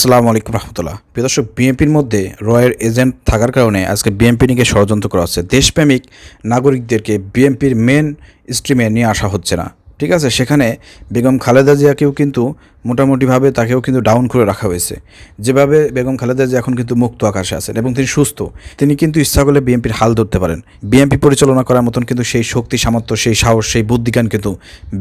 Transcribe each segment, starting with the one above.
সালামু আলাইকুম রহমতুল্লাহ। দর্শক, বিএনপির মধ্যে রয়ের এজেন্ট থাকার কারণে আজকে বিএনপি নিয়ে ষড়যন্ত্র করা হচ্ছে। দেশপ্রেমিক নাগরিকদেরকে বিএনপির মেন স্ট্রিমে নিয়ে আসা হচ্ছে না। ঠিক আছে, সেখানে বেগম খালেদা জিয়াকেও কিন্তু মোটামুটিভাবে তাকেও কিন্তু ডাউন করে রাখা হয়েছে। যেভাবে বেগম খালেদা জিয়া এখন কিন্তু মুক্ত আকাশে আছেন এবং তিনি সুস্থ, তিনি কিন্তু ইচ্ছা করলে বিএনপির হাল ধরতে পারেন। বিএনপি পরিচালনা করার মতন কিন্তু সেই শক্তি, সামর্থ্য, সেই সাহস, সেই বুদ্ধিজ্ঞান কিন্তু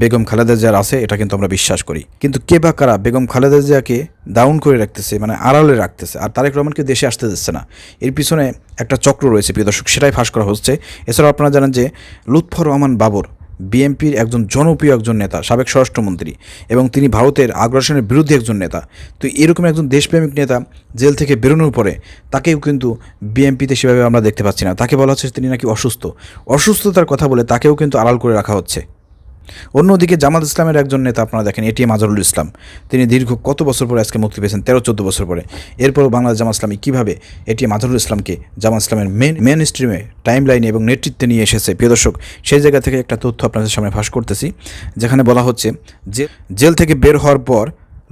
বেগম খালেদা জিয়ার আছে, এটা কিন্তু আমরা বিশ্বাস করি। কিন্তু কে বা কারা বেগম খালেদা জিয়াকে ডাউন করে রাখতেছে মানে আড়ালে রাখতেছে, আর তারেক রহমানকে দেশে আসতে দিচ্ছে না, এর পিছনে একটা চক্র রয়েছে, প্রিয় দর্শক, সেটাই ফাঁস করা হচ্ছে। এছাড়াও আপনারা জানেন যে লুৎফর রহমান বাবর বিএনপির একজন জনপ্রিয় একজন নেতা, সাবেক স্বরাষ্ট্রমন্ত্রী, এবং তিনি ভারতের আগ্রাসনের বিরুদ্ধে একজন নেতা। তো এরকম একজন দেশপ্রেমিক নেতা জেল থেকে বেরোনোর পরে তাকেও কিন্তু বিএনপিতে সেভাবে আমরা দেখতে পাচ্ছি না। তাকে বলা হচ্ছে তিনি নাকি অসুস্থ। অসুস্থতার কথা বলে তাকেও কিন্তু আড়াল করে রাখা হচ্ছে। অন্যদিকে জামাত ইসলামের একজন নেতা আপনারা দেখেন এটিএম আজহারুল ইসলাম। তিনি দীর্ঘ কত বছর পরে আজকে মুক্তি পেয়েছেন? তেরো, চোদ্দ বছর পরে। এরপরও বাংলাদেশ জামাত ইসলামী কীভাবে এটিএম আজহারুল ইসলামকে জামাত ইসলামের মেন মেন স্ট্রিমে টাইম লাইনে এবং নেতৃত্বে নিয়ে এসেছে? প্রিয় দর্শক, সেই জায়গা থেকে একটা তথ্য আপনাদের সামনে ফাঁস করতেছি, যেখানে বলা হচ্ছে যে জেল থেকে বের হওয়ার পর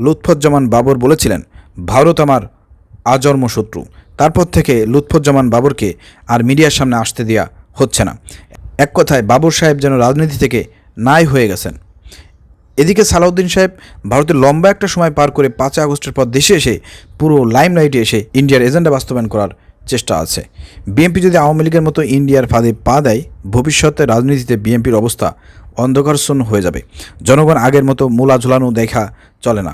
লুৎফুজ্জামান বাবর বলেছিলেন, ভারত আমার আজন্ম শত্রু। তারপর থেকে লুৎফুজ্জামান বাবরকে আর মিডিয়ার সামনে আসতে দেওয়া হচ্ছে না। এক কথায়, বাবর সাহেব যেন রাজনীতি থেকে নাই হয়ে গেছেন। এদিকে সালাউদ্দিন সাহেব ভারতের লম্বা একটা সময় পার করে পাঁচই আগস্টের পর দেশে এসে পুরো লাইমলাইটে এসে ইন্ডিয়ার এজেন্ডা বাস্তবায়ন করার চেষ্টা আছে। বিএনপি যদি আওয়ামী লীগের মতো ইন্ডিয়ার ফাঁদে পা দেয়, ভবিষ্যতে রাজনীতিতে বিএনপির অবস্থা অন্ধকারশূন্য হয়ে যাবে। জনগণ আগের মতো মূলা ঝুলানো দেখা চলে না।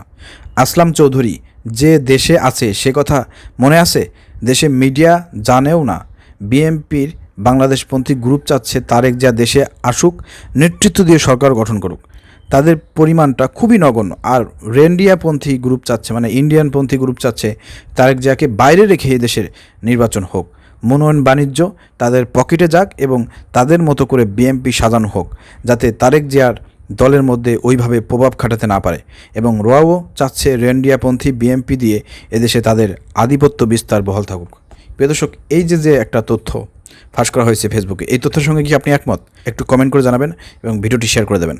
আসলাম চৌধুরী, যে দেশে আছে সে কথা মনে আছে? দেশে মিডিয়া জানেও না। বিএনপির বাংলাদেশপন্থী গ্রুপ চাচ্ছে তারেক যা দেশে আসুক, নেতৃত্ব দিয়ে সরকার গঠন করুক। তাদের পরিমাণটা খুবই নগণ্য। আর রেন্ডিয়াপন্থী গ্রুপ চাচ্ছে মানে ইন্ডিয়ানপন্থী গ্রুপ চাচ্ছে তারেক জিয়াকে বাইরে রেখে এই দেশের নির্বাচন হোক। মনোনয়ন বাণিজ্য তাদের পকেটে যাক এবং তাদের মতো করে বিএমপি সাজানো হোক, যাতে তারেক জিয়ার দলের মধ্যে ওইভাবে প্রভাব খাটাতে না পারে। এবং রোয়াও চাচ্ছে রেন্ডিয়াপন্থী বিএমপি দিয়ে এদেশে তাদের আধিপত্য বিস্তার বহাল থাকুক। প্রিয় দর্শক, এই যে যে একটা তথ্য ফাঁস করা হয়েছে ফেসবুকে এই তথ্যের সঙ্গে কি আপনি একমত? একটু কমেন্ট করে জানাবেন এবং ভিডিওটি শেয়ার করে দেবেন।